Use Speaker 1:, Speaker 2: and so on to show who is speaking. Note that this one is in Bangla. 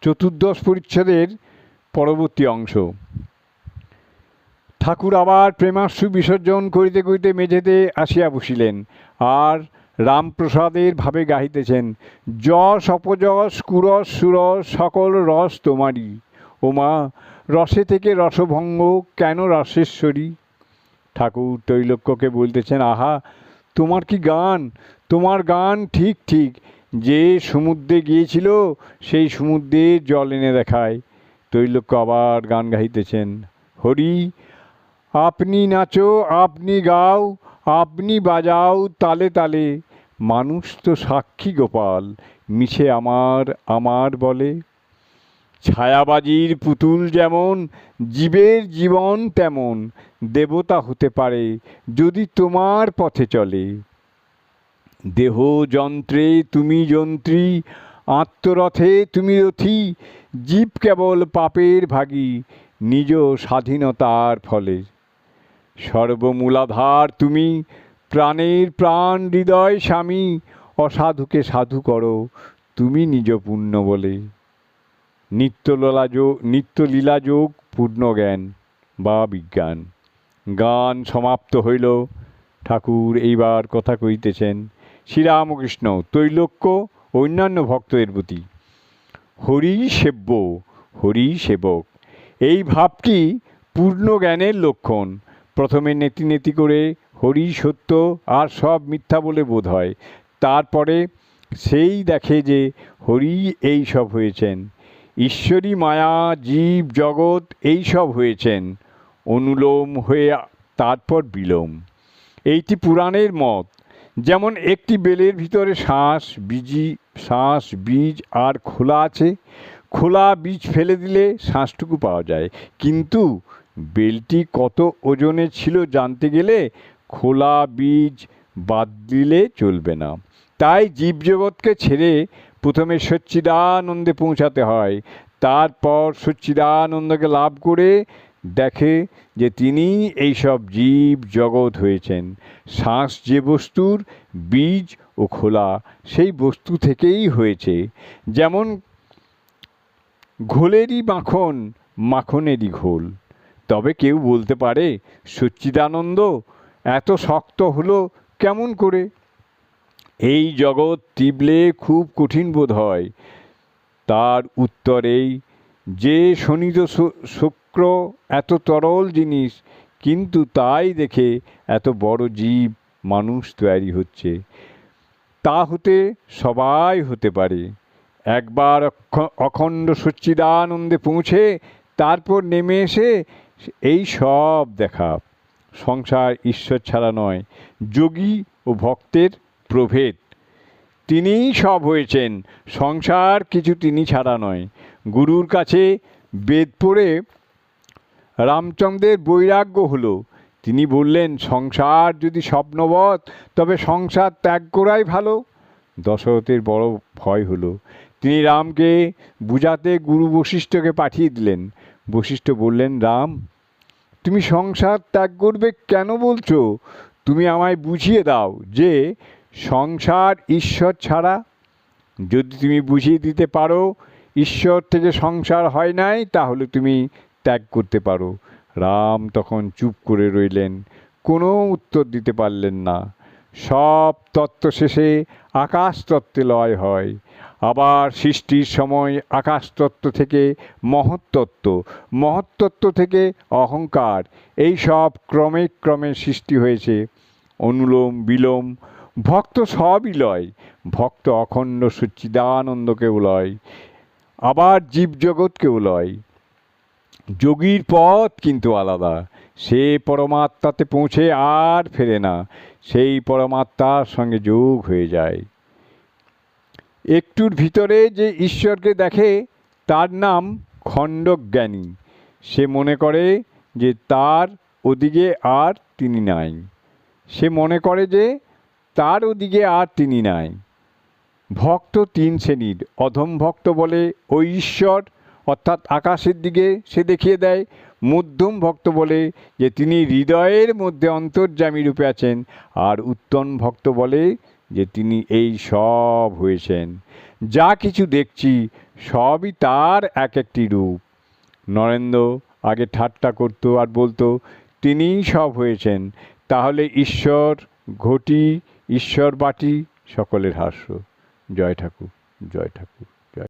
Speaker 1: চতুর্দশ পরিচ্ছেদের পরবর্তী অংশ। ঠাকুর আবার প্রেমাশ্রু বিসর্জন করিতে করিতে মেঝেতে আসিয়া বসিলেন আর রামপ্রসাদের ভাবে গাহিতেছেন, যশ, অপযশ, কুরস, সুরস, সকল রস তোমারই। ওমা, রসে থেকে রসভঙ্গ কেন রসেশ্বরী? ঠাকুর তৈলক্যকে বলতেছেন, আহা, তোমার কি গান? তোমার গান ঠিক ঠিক। যে সমুদ্রে গিয়েছিল, সেই সমুদ্রে জল এনে দেখায়। তৈলক্য আবার গান গাইতেছেন হরি, আপনি নাচো, আপনি গাও, আপনি বাজাও তালে তালে। মানুষ তো সাক্ষী গোপাল, মিছে আমার আমার বলে। ছায়াবাজির পুতুল যেমন, জীবের জীবন তেমন, দেবতা হতে পারে যদি তোমার পথে চলে। দেহ যন্ত্রে তুমি যন্ত্রী, আত্মরথে তুমি রথী, জীব কেবল পাপের ভাগী, নিজ স্বাধীনতার ফলে। সর্বমূলাধার তুমি, প্রাণের প্রাণ হৃদয় স্বামী, অসাধুকে সাধু করো, তুমি নিজ পুণ্য বলে। নিত্যলীলা যোগ নিত্যলীলা যোগ পূর্ণ জ্ঞান বা বিজ্ঞান। গান সমাপ্ত হইল। ঠাকুর এইবার কথা কইতেছেন। শ্রীরামকৃষ্ণ তৈলক্য অন্যান্য ভক্তদের প্রতি। হরি সেব্য, হরি সেবক। এই ভাবটি পূর্ণ জ্ঞানের লক্ষণ। প্রথমে নেতি নেতি করে হরি সত্য আর সব মিথ্যা বলে বোধ হয়। তারপরে সেই দেখে যে হরি এই সব হয়েছেন। ঈশ্বরী মায়া, জীব, জগৎ এই সব হয়েছেন। অনুলোম হয়ে তারপর বিলোম। এইটি পুরাণের মত। যেমন একটি বেলের ভিতরে শ্বাস বীজি শ্বাস বীজ আর খোলা আছে। খোলা বীজ ফেলে দিলে শ্বাসটুকু পাওয়া যায়। কিন্তু বেলটি কত ওজনে ছিল জানতে গেলে খোলা বীজ বাদ দিলে চলবে না। তাই জীবজগৎকে ছেড়ে প্রথমে সচ্চিদানন্দে পৌঁছাতে হয়। তারপর সচ্চিদানন্দকে লাভ করে দেখে যে তিনি এইসব জীব জগৎ হয়েছেন। শ্বাস যে বস্তুর, বীজ ও খোলা, সেই বস্তু থেকেই হয়েছে। যেমন ঘোলেরই মাখন, মাখনেরই ঘোল। তবে কেউ বলতে পারে, সচ্চিদানন্দ, এত শক্ত হলো কেমন করে? এই জগৎ টিবলে খুব কঠিন বোধ হয়। তার উত্তরেই যে শনিত শুক্র এত তরল জিনিস, কিন্তু তাই দেখে এত বড় জীব মানুষ তৈরি হচ্ছে। তা হতে সবাই হতে পারে। একবার অখণ্ড সচ্চিদানন্দে পৌঁছে তারপর নেমে এসে এই সব দেখা। সংসার ঈশ্বর ছাড়া নয়, যোগী ও ভক্তের প্রভেদ। তিনিই সব হয়েছেন, সংসার কিছু তিনি ছাড়া নয়। গুরুর কাছে বেদ পড়ে রামচন্দ্রের বৈরাগ্য হলো। তিনি বললেন, সংসার যদি স্বপ্নবৎ, তবে সংসার ত্যাগ করাই ভালো। দশরথের বড় ভয় হলো। তিনি রামকে বুঝাতে গুরু বশিষ্ঠকে পাঠিয়ে দিলেন। বশিষ্ঠ বললেন, রাম, তুমি সংসার ত্যাগ করবে কেন বলছো? তুমি আমায় বুঝিয়ে দাও যে সংসার ঈশ্বর ছাড়া। যদি তুমি বুঝিয়ে দিতে পারো ঈশ্বর থেকে সংসার হয় নাই, তাহলে তুমি ত্যাগ করতে পারো। রাম তখন চুপ করে রইলেন, কোনো উত্তর দিতে পারলেন না। সব তত্ত্ব শেষে আকাশ তত্ত্বে লয় হয়। আবার সৃষ্টির সময় আকাশ তত্ত্ব থেকে মহত্তত্ত্ব মহত্তত্ত্ব থেকে অহংকার, এই সব ক্রমে ক্রমে সৃষ্টি হয়েছে। অনুলোম, বিলোম, ভক্ত সবই লয়। ভক্ত অখণ্ড সচ্চিদানন্দকেও লয়। আবার জীবজগৎকেও লয়। যোগীর পথ কিন্তু আলাদা। সে পরমাত্মাতে পৌঁছে আর ফেরে না, সেই পরমাত্মার সঙ্গে যোগ হয়ে যায়। একটুর ভিতরে যে ঈশ্বরকে দেখে, তার নাম খণ্ডজ্ঞানী। সে মনে করে যে তার ওদিকে আর তিনি নাই। সে মনে করে যে তার ওদিকে আর তিনি নাই। ভক্ত তিন শ্রেণির। অধম ভক্ত বলে ওই ঈশ্বর, অর্থাৎ আকাশের দিকে সে দেখিয়ে দেয়। মধ্যম ভক্ত বলে যে তিনি হৃদয়ের মধ্যে অন্তর্যামী রূপে আছেন। আর উত্তম ভক্ত বলে যে তিনি এই সব হয়েছেন। যা কিছু দেখছি, সবই তার এক একটি রূপ। নরেন্দ্র আগে ঠাট্টা করতো আর বলতো, তিনিই সব হয়েছেন। তাহলে ঈশ্বর ঘটি, ঈশ্বর বাটি, সকলের হাস্য। জয় ঠাকুর জয় ঠাকুর।